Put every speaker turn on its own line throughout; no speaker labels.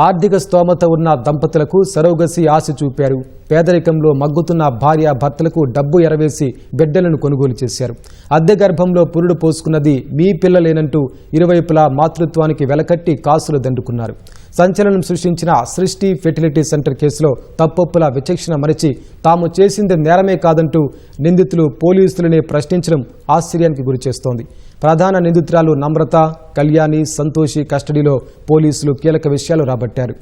ఆర్థిక స్తోమత ఉన్న దంపతులకు సరోగసి ఆశ చూపారు. పేదరికంలో మగ్గుతున్న భార్య భర్తలకు డబ్బు ఎరవేసి బిడ్డలను కొనుగోలు చేశారు. అద్దె గర్భంలో పురుడు పోసుకున్నది మీ పిల్లలేనంటూ ఇరువైపులా మాతృత్వానికి వెలకట్టి కాసులు దండుకున్నారు. సంచలనం సృష్టించిన సృష్టి ఫెర్టిలిటీ సెంటర్ కేసులో తప్పొప్పుల విచక్షణ మరిచి తాము చేసింది నేరమే కాదంటూ నిందితులు పోలీసులనే ప్రశ్నించడం ఆశ్చర్యానికి గురిచేస్తోంది ప్రధాన నిందితురాలు నమ్రత కళ్యాణి సంతోషి కస్టడీలో పోలీసులు కీలక విషయాలు రాబట్టారు.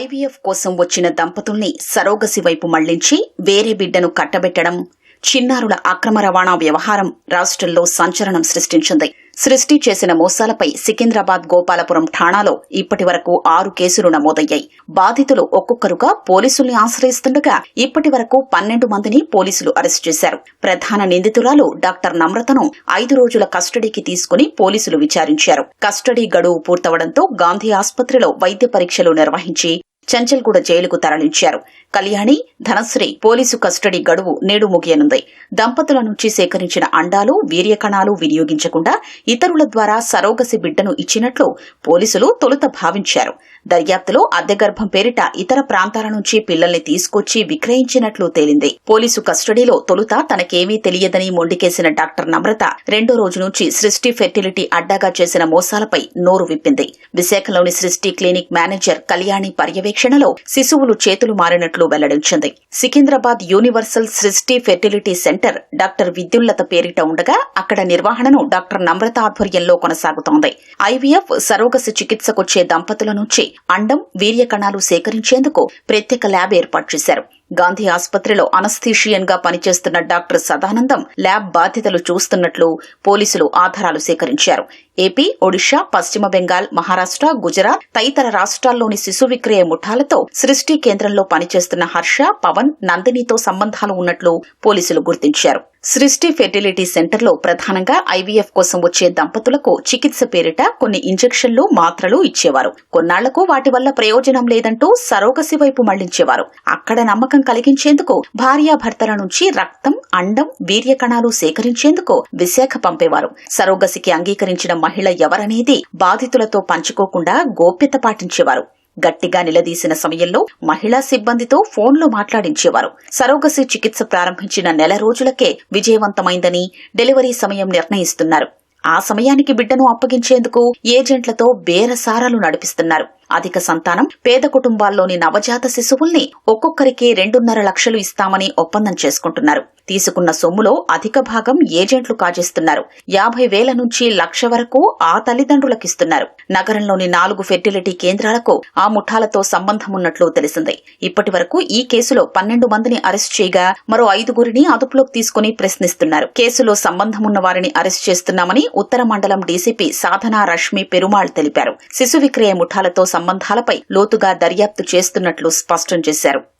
ఐవీఎఫ్ కోసం వచ్చిన దంపతుల్ని సరోగసి వైపు మళ్ళించి వేరే బిడ్డను కట్టబెట్టడం చిన్నారుల అక్రమ రవాణా వ్యవహారం రాష్ట్రంలో సంచలనం సృష్టించింది. సృష్టి చేసిన మోసాలపై సికింద్రాబాద్ గోపాలపురం ఠాణాలో ఇప్పటి వరకు ఆరు కేసులు నమోదయ్యాయి. బాధితులు ఒక్కొక్కరుగా పోలీసుల్ని ఆశ్రయిస్తుండగా ఇప్పటి వరకు పన్నెండు మందిని పోలీసులు అరెస్ట్ చేశారు. ప్రధాన నిందితురాలు డాక్టర్ నమ్రతను ఐదు రోజుల కస్టడీకి తీసుకుని పోలీసులు విచారించారు. కస్టడీ గడువు పూర్తవడంతో గాంధీ ఆసుపత్రిలో వైద్య పరీక్షలు నిర్వహించి చంచల్గూడ జైలుకు తరలించారు. కళ్యాణి ధనశ్రీ పోలీసు కస్టడీ గడువు నేడు ముగియనుంది. దంపతుల నుంచి సేకరించిన అండాలు వీర్యకణాలు వినియోగించకుండా ఇతరుల ద్వారా సరోగసి బిడ్డను ఇచ్చినట్లు పోలీసులు తొలుత భావించారు. దర్యాప్తులో అద్దెగర్భం పేరిట ఇతర ప్రాంతాల నుంచి పిల్లల్ని తీసుకొచ్చి విక్రయించినట్లు తేలింది. పోలీసు కస్టడీలో తొలుత తనకేమీ తెలియదని మొండికేసిన డాక్టర్ నమ్రత రెండో రోజు నుంచి సృష్టి ఫెర్టిలిటీ అడ్డాగా చేసిన మోసాలపై నోరు విప్పింది. విశాఖలోని సృష్టి క్లినిక్ మేనేజర్ కళ్యాణి పర్యవేక్షణలో శిశువులు చేతులు మారినట్లు వెల్లడించింది. Secunderabad universal Srushti fertility centre doctor Vidyullatha పేరిట ఉండగా అక్కడ నిర్వహణను డాక్టర్ నమ్రత ఆధ్వర్యంలో కొనసాగుతోంది. ఐవీఎఫ్ సరోగసి చికిత్సకొచ్చే దంపతుల నుంచి అండం వీర్యకణాలు సేకరించేందుకు ప్రత్యేక ల్యాబ్ ఏర్పాటు చేశారు. గాంధీ ఆసుపత్రిలో అనస్థీషియన్గా పనిచేస్తున్న డాక్టర్ సదానందం ల్యాబ్ బాధ్యతలు చూస్తున్నట్లు పోలీసులు ఆధారాలు సేకరించారు. ఏపీ ఒడిషా పశ్చిమ బెంగాల్ మహారాష్ట గుజరాత్ తదితర రాష్ట్రాల్లోని శిశు విక్రయ ముఠాలతో సృష్టి కేంద్రంలో పనిచేస్తున్న హర్ష పవన్ నందినితో సంబంధాలు ఉన్నట్లు పోలీసులు గుర్తించారు. సృష్టి ఫెర్టిలిటీ సెంటర్లో ప్రధానంగా ఐవీఎఫ్ కోసం వచ్చే దంపతులకు చికిత్స పేరిట కొన్ని ఇంజెక్షన్లు మాత్రలు ఇచ్చేవారు. కొన్నాళ్ళకు వాటి వల్ల ప్రయోజనం లేదంటూ సరోగసి వైపు మళ్ళించేవారు. అక్కడ నమ్మకం కలిగించేందుకు భార్యాభర్తల నుంచి రక్తం అండం వీర్యకణాలు సేకరించేందుకు విశాఖ పంపేవారు. సరోగసికి అంగీకరించిన మహిళ ఎవరనేది బాధితులతో పంచుకోకుండా గోప్యత పాటించేవారు. గట్టిగా నిలదీసిన సమయంలో మహిళా సిబ్బందితో ఫోన్లో మాట్లాడించేవారు. సరోగసి చికిత్స ప్రారంభించిన నెల రోజులకే విజయవంతమైందని డెలివరీ సమయం నిర్ణయిస్తున్నారు. ఆ సమయానికి బిడ్డను అప్పగించేందుకు ఏజెంట్లతో బేరసారాలు నడిపిస్తున్నారు. అధిక సంతానం పేద కుటుంబాల్లోని నవజాత శిశువుల్ని ఒక్కొక్కరికి రెండున్నర లక్షలు ఇస్తామని ఒప్పందం చేసుకుంటున్నారు. తీసుకున్న సొమ్ములో అధిక భాగం ఏజెంట్లు కాజేస్తున్నారు. యాభై వేల నుంచి లక్ష వరకు ఆ తల్లిదండ్రులకిస్తున్నారు. నగరంలోని నాలుగు ఫెర్టిలిటీ కేంద్రాలకు ఆ ముఠాలతో సంబంధం ఉన్నట్లు తెలిసింది. ఇప్పటి వరకు ఈ కేసులో పన్నెండు మందిని అరెస్ట్ చేయగా మరో ఐదుగురిని అదుపులోకి తీసుకుని ప్రశ్నిస్తున్నారు. కేసులో సంబంధమున్న వారిని అరెస్ట్ చేస్తున్నామని ఉత్తర మండలం డీసీపీ సాధనా రష్మి పెరుమాళ్ తెలిపారు. శిశు విక్రయ ముఠాలతో సంబంధాలపై లోతుగా దర్యాప్తు చేస్తున్నట్లు స్పష్టం చేశారు.